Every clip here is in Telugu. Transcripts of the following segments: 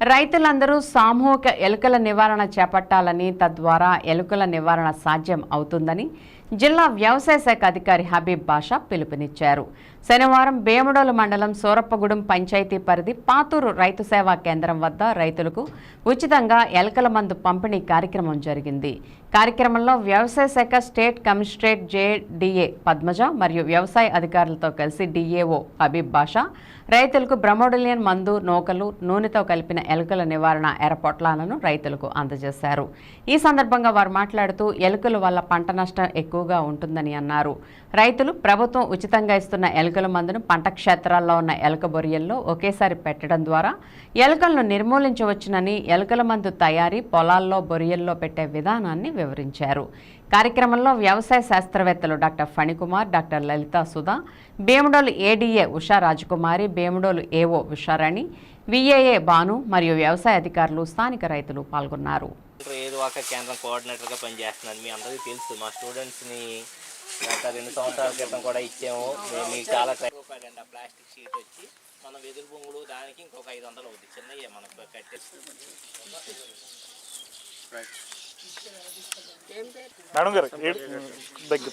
రైతులందరూ సామూహిక ఎలుకల నివారణ చేపట్టాలని తద్వారా ఎలుకల నివారణ సాధ్యం అవుతుందని జిల్లా వ్యవసాయ శాఖ అధికారి హబీబ్ బాషా పిలుపునిచ్చారు. శనివారం వేముడోలు మండలం సూరప్పగూడెం పంచాయతీ పరిధి పాతూరు రైతు సేవా కేంద్రం వద్ద రైతులకు ఉచితంగా ఎలుకల మందు పంపిణీ కార్యక్రమం జరిగింది. కార్యక్రమంలో వ్యవసాయ శాఖ స్టేట్ కమిషనరేట్ జేడీఏ పద్మజ మరియు వ్యవసాయ అధికారులతో కలిసి డిఏఓ హబీబ్ బాషా రైతులకు బ్రమోడిలియన్ మందు నూకలు నూనెతో కలిపిన ఎలుకల నివారణ ఎరపొట్లాలను రైతులకు అందజేశారు. ఈ సందర్భంగా వారు మాట్లాడుతూ ఎలుకల వల్ల పంట నష్టం ఎక్కువ ఎక్కువగా ఉంటుందని అన్నారు. రైతులు ప్రభుత్వం ఉచితంగా ఇస్తున్న ఎలుకల మందును పంట క్షేత్రాల్లో ఉన్న ఎలుక బొరియల్లో ఒకేసారి పెట్టడం ద్వారా ఎలుకలను నిర్మూలించవచ్చునని ఎలుకల మందు తయారీ పొలాల్లో బొరియల్లో పెట్టే విధానాన్ని వివరించారు. కార్యక్రమంలో వ్యవసాయ శాస్త్రవేత్తలు doctor Phanikumar doctor Lalitha Sudha Bhimudolu ADA Usha Rajakumari Bhimudolu AO Usharani VAA Bhanu మరియు వ్యవసాయ అధికారులు స్థానిక రైతులు పాల్గొన్నారు. ఏదో ఒక కేంద్రం కోఆర్డినేటర్గా పనిచేస్తున్నాను మీ అందరికీ తెలుసు మా స్టూడెంట్స్ని గత రెండు సంవత్సరాల క్రితం కూడా ఇచ్చాము. మేము మీకు చాలా ట్రై రూపాయలండి ఆ ప్లాస్టిక్ షీట్ వచ్చి మనం వెదురు బొంగులు దానికి ఇంకొక ఐదు వందలు అవుతుంది చిన్నయ్యే మనకు కట్టేసి. మేడం గారు దగ్గర?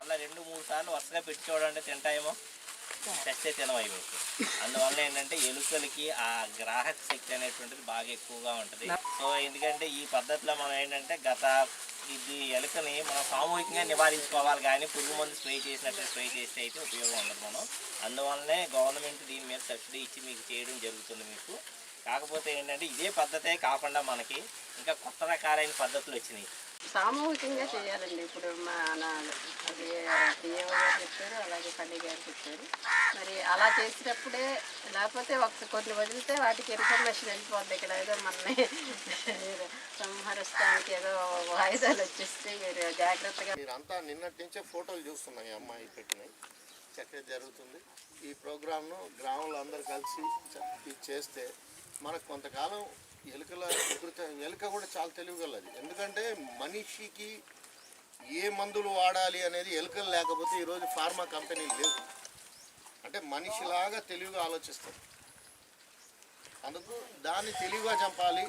అలా రెండు మూడు సార్లు వరుసగా పెట్టి చూడండి తింటాయేమో తెచ్చే తినవై అందువల్ల ఏంటంటే ఎలుకలకి ఆ గ్రాహక శక్తి అనేటువంటిది బాగా ఎక్కువగా ఉంటుంది. సో ఎందుకంటే ఈ పద్ధతిలో మనం ఏంటంటే గత ఇది ఎలుకని మనం సామూహికంగా నివారించుకోవాలి కానీ పురుగు మందు స్ప్రే చేసినట్టు స్ప్రే చేస్తే అయితే ఉపయోగం ఉండదు మనం. అందువల్లనే గవర్నమెంట్ దీని మీద సబ్సిడీ ఇచ్చి మీకు చేయడం జరుగుతుంది మీకు. కాకపోతే ఏంటంటే ఇదే పద్ధతే కాకుండా మనకి ఇంకా కొత్త రకాలైన పద్ధతులు వచ్చినాయి. సామూహికంగా చేయాలండి. ఇప్పుడు మా నా అది డిఏఓ గారు చెప్పారు అలాగే పండి గారు చెప్పారు. మరి అలా చేసినప్పుడే లేకపోతే ఒక కొన్ని వదిలితే వాటికి ఇన్ఫర్మేషన్ వెళ్ళిపోద్ది. ఇక్కడ ఏదో మనని సంహరిస్తానికి ఏదో వాయిదాలు వచ్చేస్తే మీరు జాగ్రత్తగా మీరంతా నిన్నటి నుంచే ఫోటోలు చూస్తున్నాయి అమ్మాయి పెట్టినాయి చక్కగా జరుగుతుంది. ఈ ప్రోగ్రామ్ను గ్రామంలో అందరు కలిసి ఇది చేస్తే మనకు కొంతకాలం ఎలుకల వికృత ఎలుక కూడా చాలా తెలివిగలది. ఎందుకంటే మనిషికి ఏ మందులు వాడాలి అనేది ఎలుకలు లేకపోతే ఈరోజు ఫార్మా కంపెనీలు లేవు. అంటే మనిషిలాగా తెలివిగా ఆలోచిస్తారు. అందుకు దాన్ని తెలివిగా చంపాలి